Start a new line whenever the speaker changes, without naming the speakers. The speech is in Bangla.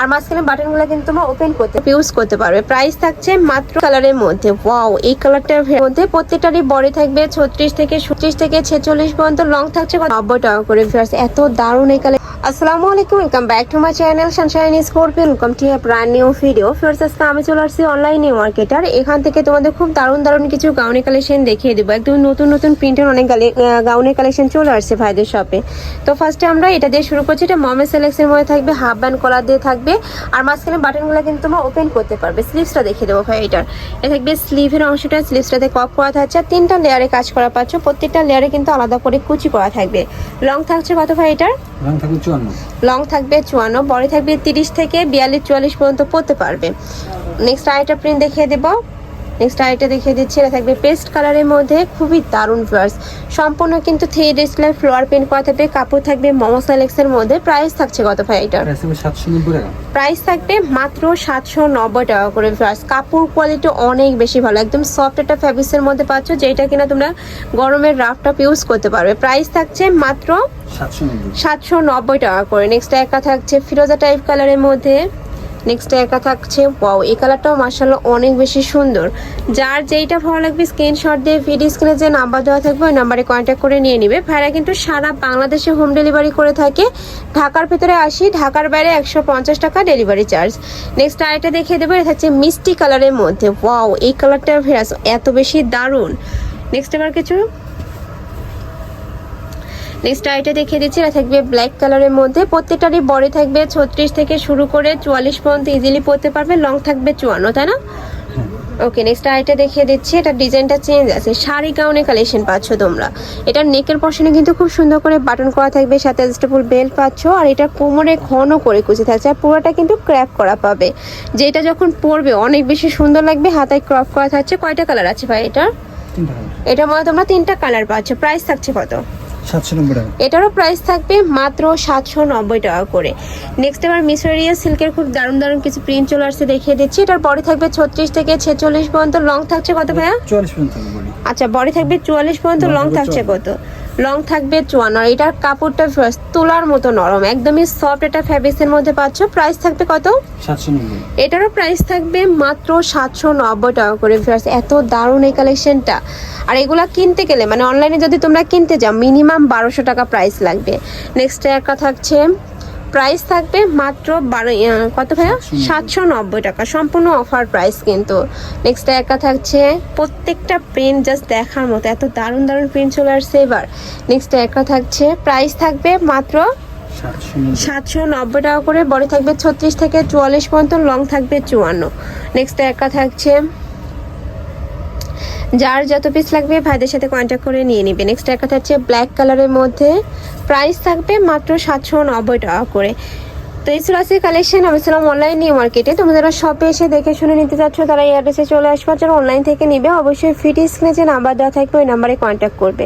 আর মাঝখানে বাটনগুলো কিন্তু তোমরা ওপেন করতে ইউজ করতে পারবে। প্রাইস থাকছে মাত্র কালারের মধ্যে। ওয়াও এই কালারটার মধ্যে প্রত্যেকটারই বডি থাকবে ছত্রিশ থেকে ছত্রিশ থেকে ছেচল্লিশ পর্যন্ত লং থাকছে নব্বই টাকা করে এত দারুণ এই কালার আসসালামু আলাইকুম welcome back to my channel Sunshine Scorpio welcome to brand new video first আজকে আমি চলে আসছি অনলাইন মার্কেটার এখান থেকে তোমাদের খুব দারুণ দারুণ কিছু গাউনের কালেকশন দেখিয়ে দেবো। একদম নতুন নতুন প্রিন্টের অনেক গাউনের কালেকশন চলে আসছে ভাইদের শপে তো ফার্স্টে আমরা এটা দিয়ে শুরু করছি। এটা মমে সেলেক্সের মধ্যে থাকবে হাফ ব্যান্ড কলার দিয়ে থাকবে। আর মাঝখানে বাটনগুলো কিন্তু তোমরা ওপেন করতে পারবে। স্লিভসটা দেখিয়ে দেবো ভাই এটার। এটা থাকবে স্লিভের অংশটা স্লিভসটাতে কপ করা থাকছে। আর তিনটা লেয়ারে কাজ করা পাচ্ছ। প্রত্যেকটা লেয়ারে কিন্তু আলাদা করে কুচি করা থাকবে। লং থাকছে কত ভাই এটার?
রং থাকবে
লং থাকবে চুয়ান্ন, বড় থাকবে তিরিশ থেকে বিয়াল্লিশ, চুয়াল্লিশ পর্যন্ত পড়তে পারবে। নেক্সট আরেকটা প্রিন্ট দেখিয়ে দেবো। নেক্সট আরেকটা দেখিয়ে দিচ্ছি এটা থাকবে পেস্ট কালারের মধ্যে খুবই দারুণ ফ্লার্স সম্পূর্ণ কিন্তু থ্রি ডিসপ্লে ফ্লোয়ার প্রিন্ট করা থাকবে কাপড় থাকবে মোমো সেলেক্সের মধ্যে। প্রাইস থাকছে কত ভাই এটা
প্রাইস থাকবে
মাত্র সাতশো নব্বই টাকা করে ফ্লার্স কাপড় কোয়ালিটি অনেক বেশি ভালো একদম সফট একটা ফ্যাব্রিক্সের মধ্যে পাচ্ছ যেটা কিনা তোমরা গরমের রাফটাপ ইউজ করতে পারবে। প্রাইস থাকছে মাত্র
সাতশো নব্বই।
সাতশো নব্বই টাকা করে। নেক্সট একা থাকছে ফিরোজা টাইপ কালারের মধ্যে। নেক্সট একা থাকছে। ওয়াও এই কালারটাও মার্শাল্লাহ অনেক বেশি সুন্দর। যার যেইটা ভালো লাগবে স্ক্রিনশট দিয়ে ভিডিও স্ক্রিনে যে নাম্বার দেওয়া থাকবে, ওই নাম্বারে কন্ট্যাক্ট করে নিয়ে নিবে। ভাইরা কিন্তু সারা বাংলাদেশে হোম ডেলিভারি করে থাকে। ঢাকার ভেতরে আসি, ঢাকার বাইরে একশো পঞ্চাশ টাকা ডেলিভারি চার্জ নেক্সট আরেকটা দেখিয়ে দেবো, এটা হচ্ছে মিষ্টি কালারের মধ্যে। ওয়াও এই কালারটা ভেরাস এত বেশি দারুণ। নেক্সট এবার কিছু নেক্সট আইটা দেখিয়ে দিচ্ছি এটা থাকবে ব্ল্যাক কালারের মধ্যে। প্রত্যেকটারই বডি থাকবে ছত্রিশ থেকে শুরু করে চুয়াল্লিশ পর্যন্ত ইজিলি পরতে পারবে লং থাকবে চুয়ান্ন তাই না? ওকে নেক্সট আইটা দেখিয়ে দিচ্ছি এটা ডিজাইনটা চেঞ্জ আছে। শাড়ি গাউনে কালেকশন পাচ্ছ তোমরা। এটার নেকের পশনে কিন্তু খুব সুন্দর করে বাটন করা থাকবে সাথে অ্যাডজাস্টেবল বেল্ট পাচ্ছ আর এটা কোমরে ঘন করে কুচি থাকছে আর পুরোটা কিন্তু ক্র্যাপ করা পাবে। যেটা যখন পরবে অনেক বেশি সুন্দর লাগবে হাতায় ক্রপ করা থাকছে। কয়টা কালার আছে ভাই এটার? এটা মধ্যে তোমরা তিনটা কালার পাচ্ছ। প্রাইস থাকছে কত? এটারও প্রাইস থাকবে মাত্র সাতশো নব্বই টাকা করে। নেক্সট এবার মিসরিয়া সিল্কের খুব দারুণ দারুণ কিছু প্রিন্ট চলে আসছে দেখিয়ে দিচ্ছি। এটার বডি থাকবে ছত্রিশ থেকে ছেচল্লিশ পর্যন্ত। লং থাকছে কত ভাইয়া? আচ্ছা বডি থাকবে চুয়াল্লিশ পর্যন্ত লং থাকছে কত? লং থাকবে চুয়ান্ন। আর এটার কাপড়টা তোলার মতো নরম একদমই সফট এটা ফ্যাব্রিক্সের মধ্যে পাচ্ছ। প্রাইস থাকবে কত? এটারও প্রাইস থাকবে মাত্র সাতশো নব্বই টাকা করে ভিউয়ার্স এত দারুণ এই কালেকশনটা আর এগুলো কিনতে গেলে মানে অনলাইনে যদি তোমরা কিনতে যাও মিনিমাম বারোশো টাকা প্রাইস লাগবে। নেক্সট একটা থাকছে প্রাইস থাকবে মাত্র বারো কত ভাইয়া? সাতশো নব্বই। টাকা। সম্পূর্ণ অফার প্রাইস কিন্তু। নেক্সট একা থাকছে। প্রত্যেকটা প্রিন্ট জাস্ট দেখার মতো। এত দারুণ দারুণ প্রিন্ট চলে আসছে এবার। নেক্সট একা থাকছে। প্রাইস থাকবে মাত্র
সাতশো নব্বই।
টাকা করে। বড় থাকবে ছত্রিশ থেকে চুয়াল্লিশ পর্যন্ত। লং থাকবে চুয়ান্ন। নেক্সট একা থাকছে। যার যত পিস লাগবে ভাইদের সাথে কন্ট্যাক্ট করে নিয়ে নিবে। নেক্সট একটা হচ্ছে ব্ল্যাক কালারের মধ্যে প্রাইস থাকবে মাত্র সাতশো নব্বই টাকা করে। তো এই আজকে কালেকশন আমি ছিলাম অনলাইন নিউ মার্কেটে। তুমি যারা শপে এসে দেখে শুনে নিতে চাচ্ছ, তারা এই অ্যাড্রেসে চলে আসবে। যারা অনলাইন থেকে নিবে, অবশ্যই ফিটি স্ক্রিনে যে নাম্বার দেওয়া থাকবে, ওই নাম্বারে কন্ট্যাক্ট করবে।